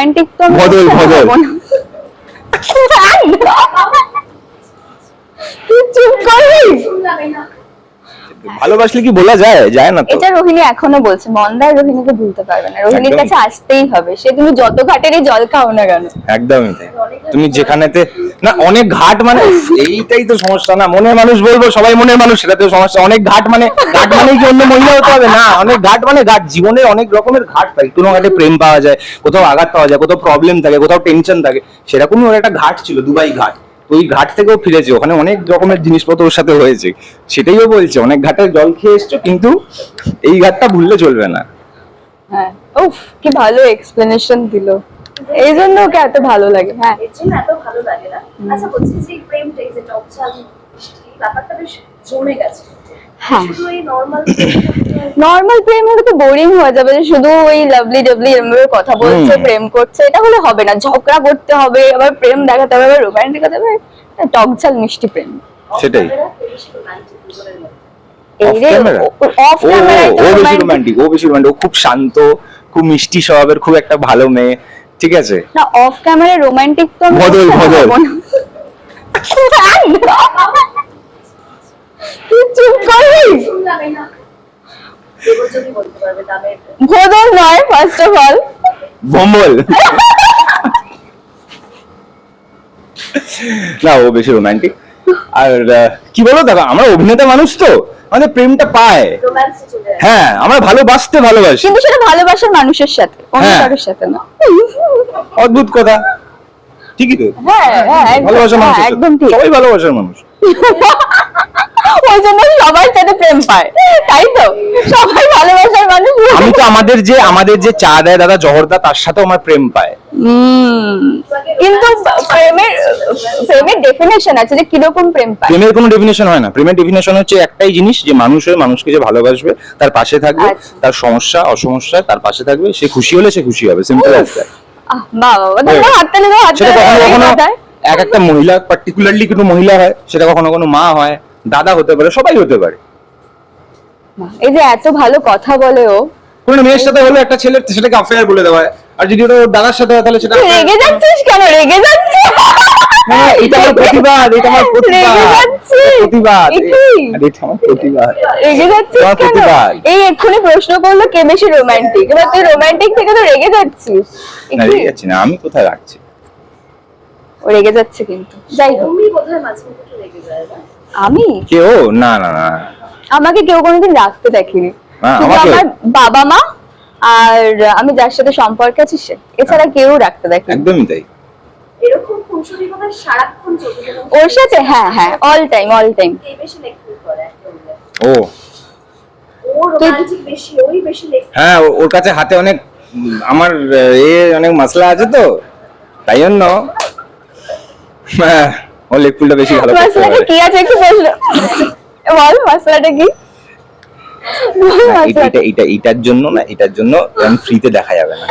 Romantic তো বদল, বদল। তুই চুপ করবি ভালোবাসলে কি বলা যায়? যায় না তো? এটা রোহিণী এখনও বলছে। মন্দার রোহিণীকে ভুলতে পারবে না। রোহিণীর কাছে আসতেই হবে। সে তুমি যত ঘাটেরই জল খাও না কেন। একদমই তাই। তুমি যেখানেতে না অনেক ঘাট মানে এইটাই তো সমস্যা না। মনের মানুষ বলব সবাই মনের মানুষ সেটা তো সমস্যা। অনেক ঘাট মানে ঘাট মানে কি অন্য মহিলা হতে হবে? না অনেক ঘাট মানে ঘাট। জীবনে অনেক রকমের ঘাট থাকে। কোনো ঘাটে প্রেম পাওয়া যায় কোথাও আঘাত পাওয়া যায় কোথাও প্রবলেম থাকে কোথাও টেনশন থাকে। সেরকমই ওর একটা ঘাট ছিল দুবাই ঘাট। ওই ঘাট থেকেও ফিরেছে। ওখানে অনেক রকমের জিনিসপত্র ওর সাথে হয়েছে। সেটাইও বলছে অনেক ঘাটে জল খেয়ে এসছো কিন্তু এই ঘাটটা ভুললে চলবে না। হ্যাঁ। উফ কি ভালো এক্সপ্লেনেশন দিল। এই জন্য ওকে এত ভালো লাগে হ্যাঁ। এর জন্য এত ভালো লাগে না? আচ্ছা বলছি যে প্রেম টেক্সট মিষ্টি, ব্যাপারটা বেশ জমে গেছে। হ্যাঁ। নর্মাল নর্মাল প্রেম হলে তো বোরিং হয়ে যাবে শুধু ওই লাভলি ডাবলি এরকম কথা বলছে প্রেম করছে এটা হলে হবে না। ঝগড়া করতে হবে আবার প্রেম দেখাতে হবে আবার রোমান্টিক হতে হবে টক মিষ্টি প্রেম। সেটাই। এই রে ও ক্যামেরায় বেশি রোমান্টিক ও বেশি রোমান্টিক ও খুব শান্ত খুব মিষ্টি স্বভাবের খুব একটা ভালো মেয়ে ঠিক আছে? না অফ ক্যামেরা রোমান্টিক তো আমি বদল, বদল। পারব না। তুই চুপ করবি? বলতে পারবে দামের ভোদল নয় ফার্স্ট অফ অল বম্বল। না ও বেশি রোমান্টিক আর কি বলো দেখো আমরা অভিনেতা মানুষ তো আমাদের প্রেমটা পায়। হ্যাঁ আমরা ভালোবাসতে ভালোবাসি। কিন্তু সেটা ভালোবাসার মানুষের সাথে অন্য হ্যাঁ। কারোর সাথে না। অদ্ভুত কথা। ঠিকই তো? হ্যাঁ হ্যাঁ ভালোবাসার হ্যাঁ, মানুষ একদম ঠিক। সবাই ভালোবাসার মানুষ। ওই জন্য সাথে প্রেম পায়। তাই তো? সবাই ভালোবাসার মানুষ। আমি তো আমাদের যে আমাদের যে চা দেয় দাদা জহরদা তার সাথেও আমার প্রেম পায়। কিন্তু প্রেমের প্রেমের ডেফিনেশন আছে যে কীরকম প্রেম পায়। প্রেমের কোনো ডেফিনেশন হয় না। প্রেমের ডেফিনেশন হচ্ছে একটাই জিনিস যে মানুষ হয়ে মানুষকে যে ভালোবাসবে তার পাশে থাকবে আচ্ছা। তার সমস্যা অসমস্যা তার পাশে থাকবে সে খুশি হলে সে খুশি হবে সিম্পল অ্যাজ দ্যাট। এক একটা মহিলা পার্টিকুলারলি কোনো মহিলা হয় সেটা কখনো কোনো মা হয়। দাদা হতে পারে সবাই হতে পারে। এই যে এত ভালো কথা বলে ও। কোনো মেয়ের সাথে হলে একটা ছেলের সেটাকে অ্যাফেয়ার বলে দেওয়া হয়। আর যদি ওটা ওর দাদার সাথে হয় তাহলে সেটা রেগে যাচ্ছিস কেন? রেগে যাচ্ছিস? এটা আমার প্রতিবাদ এটা আমার প্রতিবাদ। প্রতিবাদ। এ কি? আরে, এটা আমার প্রতিবাদ। রেগে যাচ্ছিস কেন? এই এক্ষুনি প্রশ্ন করল কে বেশি রোমান্টিক এবার তুই রোমান্টিক থেকে তো রেগে যাচ্ছিস। এ না রেগে যাচ্ছি না আমি কোথায় রাখছি? ও রেগে যাচ্ছে কিন্তু। যাই হোক। তুমি বোধহয় মাঝে রেগে যায় না? আমি? কেউ? না না না। আমাকে কেউ কোনোদিন রাখতে দেখেনি। হ্যাঁ। আমার বাবা মা আর আমি যার সাথে সম্পর্ক আছে সে। এছাড়া কেউ রাখতে দেখেনি। একদমই তাই। ওর সাথে হ্যাঁ হ্যাঁ অল টাইম অল টাইম। ও। ও রোমান্টিক বেশি ওই বেশি লেখ। হ্যাঁ ওর কাছে হাতে অনেক আমার এ অনেক মশলা আছে তো তাই জন্য। হ্যাঁ, ও লেগ ফুলটা বেশি ভালো করতে মশলাটা পারে। কি আছে একটু বল। বল মশলাটা কি? এটা- এটা এটা এটার জন্য না এটার জন্য এরকম ফ্রিতে দেখা যাবে না।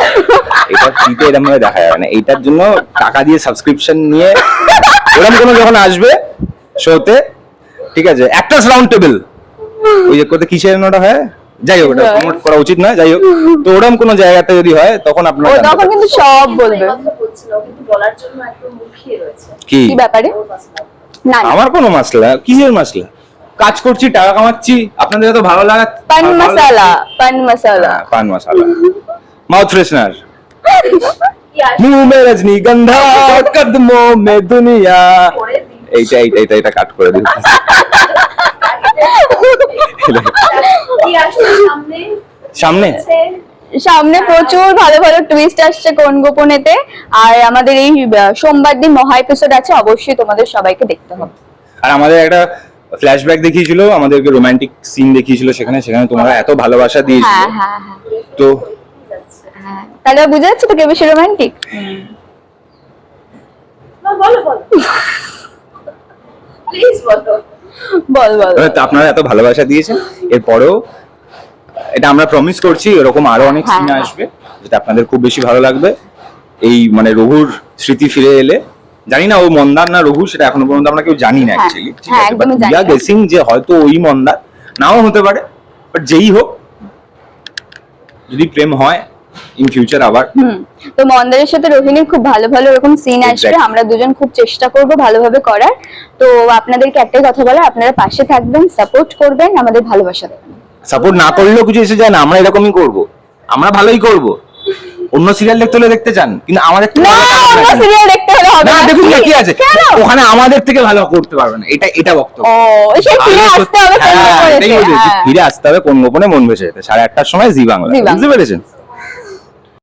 এটা ফ্রিতে এরকম ভাবে দেখা যাবে না। এটার জন্য টাকা দিয়ে সাবস্ক্রিপশন নিয়ে ওরকম কোনো যখন আসবে শোতে ঠিক আছে অ্যাক্টার্স রাউন্ড টেবিল ওই যে কোথায় কিসের ওটা হয়? যাই হোক ওটা প্রমোট করা উচিত নয় যাই হোক। তো ওরকম কোনো জায়গাতে যদি হয় তখন আপনারা তখন কিন্তু সব বলবে। কিন্তু বলার জন্য মুখিয়ে রয়েছে। কি? ব্যাপারে? না আমার কোনো মাসলা? কিসের মাসলা? কাজ করছি টাকা কামাচ্ছি আপনাদের এত ভালো লাগা পান মশালা পান মশালা। হ্যাঁ, পান মশালা। মাউথ ফ্রেশনার মে দুনিয়া। এইটা এইটা এটা করে সামনে? সামনে প্রচুর ভালো ভালো টুইস্ট আসছে কোন গোপনেতে। আর আমাদের এই সোমবার দিন মহা এপিসোড আছে অবশ্যই তোমাদের সবাইকে দেখতে হবে। আর আমাদের একটা ফ্ল্যাশব্যাক দেখিয়েছিল আমাদেরকে রোমান্টিক সিন দেখিয়েছিল সেখানে সেখানে তোমরা এত ভালোবাসা দিয়েছিল হ্যাঁ হ্যাঁ হ্যাঁ। তো হ্যাঁ তাহলে বুঝে যাচ্ছে তো কে বেশি রোমান্টিক না বলো বলো। প্লিজ বলো। বল বল। আপনারা এত ভালোবাসা দিয়েছেন এরপরেও এটা আমরা প্রমিস করছি এরকম আরও অনেক হ্যাঁ, সিন হ্যাঁ। আসবে যেটা আপনাদের খুব বেশি ভালো লাগবে এই মানে রঘুর স্মৃতি ফিরে এলে জানি না ও মন্দার না রঘু সেটা এখনও পর্যন্ত আমরা কেউ জানি না হ্যাঁ, অ্যাকচুয়ালি ঠিক হ্যাঁ, আছে বাট একদমই জানি না। গেসিং যে হয়তো ওই মন্দার নাও হতে পারে বাট যেই হোক যদি প্রেম হয় ইন ফিউচার আবার হুম তো মন্দারের সাথে রোহিণীর খুব ভালো ভালো এরকম সিন আসবে Exactly. আমরা দুজন খুব চেষ্টা করব ভালোভাবে করার তো আপনাদেরকে একটাই কথা বলার আপনারা পাশে থাকবেন সাপোর্ট করবেন আমাদের ভালোবাসা দেবেন সাপোর্ট না করলেও কিছু এসে যায় না আমরা এরকমই করব। আমরা ভালোই করব। অন্য সিরিয়াল দেখতে হলে দেখতে চান কিন্তু আমাদের না অন্য সিরিয়াল দেখতে হলে হবে না না দেখুন না কি? আছে? ওখানে আমাদের থেকে ভালো করতে পারবে না এটা এটা বক্তব্য। ও সেই ফিরে আসতে হবে কোন হ্যাঁ, হ্যাঁ। ফিরে আসতে হবে কোন গোপনে মন ভেসে যেতে। সাড়ে আটটার সময় জি বাংলা। বুঝতে পেরেছেন?